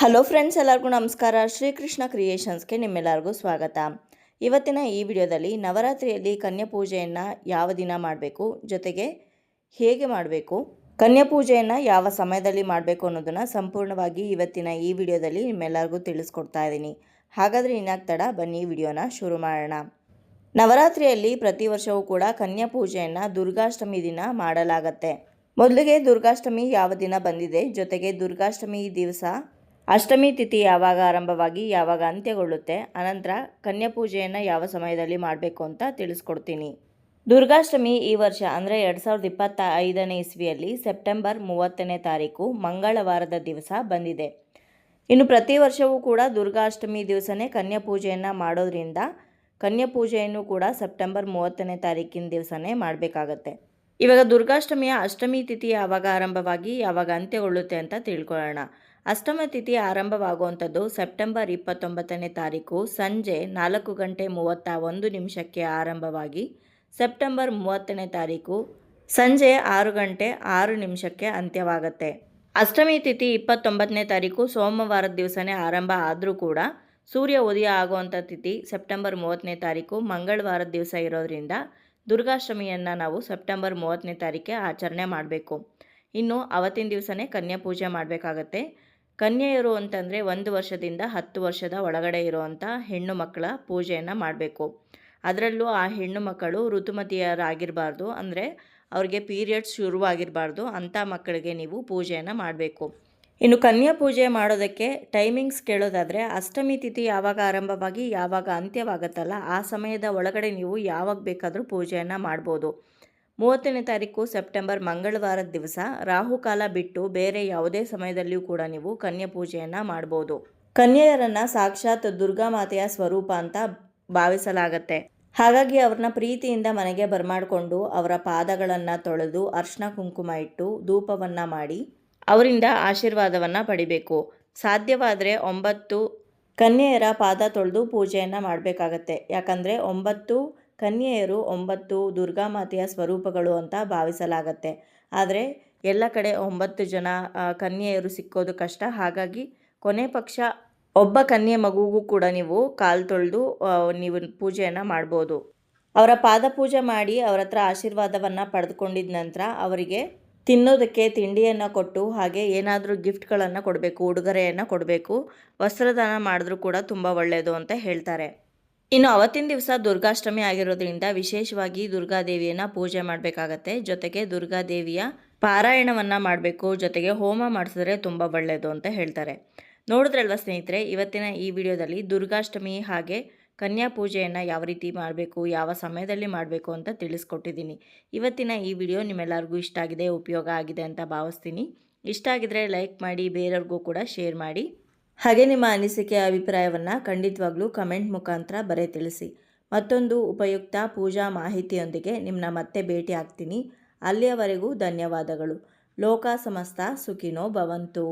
Hello friends ಎಲ್ಲರಿಗೂ ನಮಸ್ಕಾರ. ಶ್ರೀಕೃಷ್ಣ ಕ್ರಿಯೇಷನ್ಸ್ಗೆ ನಿಮ್ಮೆಲ್ಲರಿಗೂ ಸ್ವಾಗತ. ಇವತ್ತಿನ ಈ ವಿಡಿಯೋದಲ್ಲಿ ನವರಾತ್ರಿಯಲ್ಲಿ ಕನ್ಯಾ ಪೂಜೆಯನ್ನು ಯಾವ ದಿನ ಮಾಡಬೇಕು, ಜೊತೆಗೆ ಹೇಗೆ ಮಾಡಬೇಕು, ಕನ್ಯಾ ಪೂಜೆಯನ್ನು ಯಾವ ಸಮಯದಲ್ಲಿ ಮಾಡಬೇಕು ಅನ್ನೋದನ್ನು ಸಂಪೂರ್ಣವಾಗಿ ಇವತ್ತಿನ ಈ ವಿಡಿಯೋದಲ್ಲಿ ನಿಮ್ಮೆಲ್ಲರಿಗೂ ತಿಳಿಸ್ಕೊಡ್ತಾ ಇದ್ದೀನಿ. ಹಾಗಾದರೆ ಇನ್ನಾಗ್ತಡ ಬನ್ನಿ ವಿಡಿಯೋನ ಶುರು ಮಾಡೋಣ. ನವರಾತ್ರಿಯಲ್ಲಿ ಪ್ರತಿ ವರ್ಷವೂ ಕೂಡ ಕನ್ಯಾ ಪೂಜೆಯನ್ನು ದುರ್ಗಾಷ್ಟಮಿ ದಿನ ಮಾಡಲಾಗತ್ತೆ. ಮೊದಲಿಗೆ ದುರ್ಗಾಷ್ಟಮಿ ಯಾವ ದಿನ ಬಂದಿದೆ, ಜೊತೆಗೆ ದುರ್ಗಾಷ್ಟಮಿ ದಿವಸ ಅಷ್ಟಮಿ ತಿಥಿ ಯಾವಾಗ ಆರಂಭವಾಗಿ ಯಾವಾಗ ಅಂತ್ಯಗೊಳ್ಳುತ್ತೆ, ಅನಂತರ ಕನ್ಯಾ ಪೂಜೆಯನ್ನು ಯಾವ ಸಮಯದಲ್ಲಿ ಮಾಡಬೇಕು ಅಂತ ತಿಳಿಸ್ಕೊಡ್ತೀನಿ. ದುರ್ಗಾಷ್ಟಮಿ ಈ ವರ್ಷ ಅಂದರೆ ಎರಡು ಸಾವಿರದ ಇಪ್ಪತ್ತ ಐದನೇ ಇಸ್ವಿಯಲ್ಲಿ ಸೆಪ್ಟೆಂಬರ್ ಮೂವತ್ತನೇ ತಾರೀಕು ಮಂಗಳವಾರದ ದಿವಸ ಬಂದಿದೆ. ಇನ್ನು ಪ್ರತಿ ವರ್ಷವೂ ಕೂಡ ದುರ್ಗಾಷ್ಟಮಿ ದಿವಸನೇ ಕನ್ಯಾ ಪೂಜೆಯನ್ನು ಮಾಡೋದ್ರಿಂದ ಕನ್ಯಾ ಪೂಜೆಯನ್ನು ಕೂಡ ಸೆಪ್ಟೆಂಬರ್ ಮೂವತ್ತನೇ ತಾರೀಕಿನ ದಿವಸನೇ ಮಾಡಬೇಕಾಗತ್ತೆ. ಇವಾಗ ದುರ್ಗಾಷ್ಟಮಿಯ ಅಷ್ಟಮಿ ತಿಥಿ ಯಾವಾಗ ಆರಂಭವಾಗಿ ಯಾವಾಗ ಅಂತ್ಯಗೊಳ್ಳುತ್ತೆ ಅಂತ ತಿಳ್ಕೊಳ್ಳೋಣ. ಅಷ್ಟಮ ತಿಥಿ ಆರಂಭವಾಗುವಂಥದ್ದು ಸೆಪ್ಟೆಂಬರ್ ಇಪ್ಪತ್ತೊಂಬತ್ತನೇ ತಾರೀಕು ಸಂಜೆ ನಾಲ್ಕು ಗಂಟೆ ಮೂವತ್ತ ಒಂದು ನಿಮಿಷಕ್ಕೆ ಆರಂಭವಾಗಿ ಸೆಪ್ಟೆಂಬರ್ ಮೂವತ್ತನೇ ತಾರೀಕು ಸಂಜೆ ಆರು ಗಂಟೆ ಆರು ನಿಮಿಷಕ್ಕೆ ಅಂತ್ಯವಾಗುತ್ತೆ. ಅಷ್ಟಮಿ ತಿಥಿ ಇಪ್ಪತ್ತೊಂಬತ್ತನೇ ತಾರೀಕು ಸೋಮವಾರದ ದಿವಸನೇ ಆರಂಭ ಆದರೂ ಕೂಡ ಸೂರ್ಯ ಉದಯ ಆಗುವಂಥ ತಿಥಿ ಸೆಪ್ಟೆಂಬರ್ ಮೂವತ್ತನೇ ತಾರೀಕು ಮಂಗಳವಾರದ ದಿವಸ ಇರೋದರಿಂದ ದುರ್ಗಾಷ್ಟಮಿಯನ್ನು ನಾವು ಸೆಪ್ಟೆಂಬರ್ ಮೂವತ್ತನೇ ತಾರೀಕೆ ಆಚರಣೆ ಮಾಡಬೇಕು. ಇನ್ನು ಅವತ್ತಿನ ದಿವಸನೇ ಕನ್ಯಾ ಪೂಜೆ ಮಾಡಬೇಕಾಗತ್ತೆ. ಕನ್ಯೆಯರು ಅಂತಂದರೆ ಒಂದು ವರ್ಷದಿಂದ ಹತ್ತು ವರ್ಷದ ಒಳಗಡೆ ಇರುವಂಥ ಹೆಣ್ಣು ಮಕ್ಕಳ ಪೂಜೆಯನ್ನು ಮಾಡಬೇಕು. ಅದರಲ್ಲೂ ಆ ಹೆಣ್ಣು ಮಕ್ಕಳು ಋತುಮತಿಯರಾಗಿರಬಾರ್ದು, ಅಂದರೆ ಅವ್ರಿಗೆ ಪೀರಿಯಡ್ಸ್ ಶುರುವಾಗಿರಬಾರ್ದು ಅಂಥ ಮಕ್ಕಳಿಗೆ ನೀವು ಪೂಜೆಯನ್ನು ಮಾಡಬೇಕು. ಇನ್ನು ಕನ್ಯಾ ಪೂಜೆ ಮಾಡೋದಕ್ಕೆ ಟೈಮಿಂಗ್ಸ್ ಕೇಳೋದಾದರೆ ಅಷ್ಟಮಿ ತಿಥಿ ಯಾವಾಗ ಆರಂಭವಾಗಿ ಯಾವಾಗ ಅಂತ್ಯವಾಗುತ್ತಲ್ಲ, ಆ ಸಮಯದ ಒಳಗಡೆ ನೀವು ಯಾವಾಗ ಬೇಕಾದರೂ ಪೂಜೆಯನ್ನು ಮಾಡ್ಬೋದು. ಮೂವತ್ತನೇ ತಾರೀಕು ಸೆಪ್ಟೆಂಬರ್ ಮಂಗಳವಾರದ ದಿವಸ ರಾಹುಕಾಲ ಬಿಟ್ಟು ಬೇರೆ ಯಾವುದೇ ಸಮಯದಲ್ಲಿಯೂ ಕೂಡ ನೀವು ಕನ್ಯಾ ಪೂಜೆಯನ್ನು ಮಾಡ್ಬೋದು. ಕನ್ಯೆಯರನ್ನು ಸಾಕ್ಷಾತ್ ದುರ್ಗಾ ಮಾತೆಯ ಸ್ವರೂಪ ಅಂತ ಭಾವಿಸಲಾಗತ್ತೆ. ಹಾಗಾಗಿ ಅವ್ರನ್ನ ಪ್ರೀತಿಯಿಂದ ಮನೆಗೆ ಬರ್ಮಾಡಿಕೊಂಡು ಅವರ ಪಾದಗಳನ್ನು ತೊಳೆದು ಅರ್ಶನ ಕುಂಕುಮ ಇಟ್ಟು ಧೂಪವನ್ನು ಮಾಡಿ ಅವರಿಂದ ಆಶೀರ್ವಾದವನ್ನು ಪಡಿಬೇಕು. ಸಾಧ್ಯವಾದರೆ ಒಂಬತ್ತು ಕನ್ಯೆಯರ ಪಾದ ತೊಳೆದು ಪೂಜೆಯನ್ನು ಮಾಡಬೇಕಾಗತ್ತೆ. ಯಾಕಂದರೆ ಒಂಬತ್ತು ಕನ್ಯೆಯರು ಒಂಬತ್ತು ದುರ್ಗಾಮಾತೆಯ ಸ್ವರೂಪಗಳು ಅಂತ ಭಾವಿಸಲಾಗತ್ತೆ. ಆದರೆ ಎಲ್ಲ ಕಡೆ ಒಂಬತ್ತು ಜನ ಕನ್ಯೆಯರು ಸಿಕ್ಕೋದು ಕಷ್ಟ. ಹಾಗಾಗಿ ಕೊನೆ ಪಕ್ಷ ಒಬ್ಬ ಕನ್ಯೆ ಮಗುಗೂ ಕೂಡ ನೀವು ಕಾಲು ತೊಳೆದು ನೀವು ಪೂಜೆಯನ್ನು ಮಾಡ್ಬೋದು. ಅವರ ಪಾದ ಪೂಜೆ ಮಾಡಿ ಅವರ ಹತ್ರ ಆಶೀರ್ವಾದವನ್ನು ಪಡೆದುಕೊಂಡಿದ ನಂತರ ಅವರಿಗೆ ತಿನ್ನೋದಕ್ಕೆ ತಿಂಡಿಯನ್ನು ಕೊಟ್ಟು, ಹಾಗೆ ಏನಾದರೂ ಗಿಫ್ಟ್ಗಳನ್ನು ಕೊಡಬೇಕು, ಉಡುಗೊರೆಯನ್ನು ಕೊಡಬೇಕು. ವಸ್ತ್ರದಾನ ಮಾಡಿದ್ರೂ ಕೂಡ ತುಂಬ ಒಳ್ಳೆಯದು ಅಂತ ಹೇಳ್ತಾರೆ. ಇನ್ನು ಅವತ್ತಿನ ದಿವಸ ದುರ್ಗಾಷ್ಟಮಿ ಆಗಿರೋದ್ರಿಂದ ವಿಶೇಷವಾಗಿ ದುರ್ಗಾದೇವಿಯನ್ನು ಪೂಜೆ ಮಾಡಬೇಕಾಗತ್ತೆ. ಜೊತೆಗೆ ದುರ್ಗಾದೇವಿಯ ಪಾರಾಯಣವನ್ನು ಮಾಡಬೇಕು. ಜೊತೆಗೆ ಹೋಮ ಮಾಡಿಸಿದ್ರೆ ತುಂಬ ಒಳ್ಳೆಯದು ಅಂತ ಹೇಳ್ತಾರೆ. ನೋಡಿದ್ರಲ್ವ ಸ್ನೇಹಿತರೆ, ಇವತ್ತಿನ ಈ ವಿಡಿಯೋದಲ್ಲಿ ದುರ್ಗಾಷ್ಟಮಿ ಹಾಗೆ ಕನ್ಯಾ ಪೂಜೆಯನ್ನು ಯಾವ ರೀತಿ ಮಾಡಬೇಕು, ಯಾವ ಸಮಯದಲ್ಲಿ ಮಾಡಬೇಕು ಅಂತ ತಿಳಿಸ್ಕೊಟ್ಟಿದ್ದೀನಿ. ಇವತ್ತಿನ ಈ ವಿಡಿಯೋ ನಿಮ್ಮೆಲ್ಲರಿಗೂ ಇಷ್ಟ ಆಗಿದೆ, ಉಪಯೋಗ ಆಗಿದೆ ಅಂತ ಭಾವಿಸ್ತೀನಿ. ಇಷ್ಟ ಆಗಿದ್ರೆ ಲೈಕ್ ಮಾಡಿ, ಬೇರೆಯವ್ರಿಗೂ ಕೂಡ ಶೇರ್ ಮಾಡಿ. ಹಾಗೆ ನಿಮ್ಮ ಅನಿಸಿಕೆ ಅಭಿಪ್ರಾಯವನ್ನು ಖಂಡಿತವಾಗ್ಲೂ ಕಮೆಂಟ್ ಮುಖಾಂತರ ಬರೆ ತಿಳಿಸಿ. ಮತ್ತೊಂದು ಉಪಯುಕ್ತ ಪೂಜಾ ಮಾಹಿತಿಯೊಂದಿಗೆ ನಿಮ್ಮನ್ನ ಮತ್ತೆ ಭೇಟಿ ಆಗ್ತೀನಿ. ಅಲ್ಲಿಯವರೆಗೂ ಧನ್ಯವಾದಗಳು. ಲೋಕ ಸಮಸ್ತ, ಸುಖಿನೋ ಭವಂತು.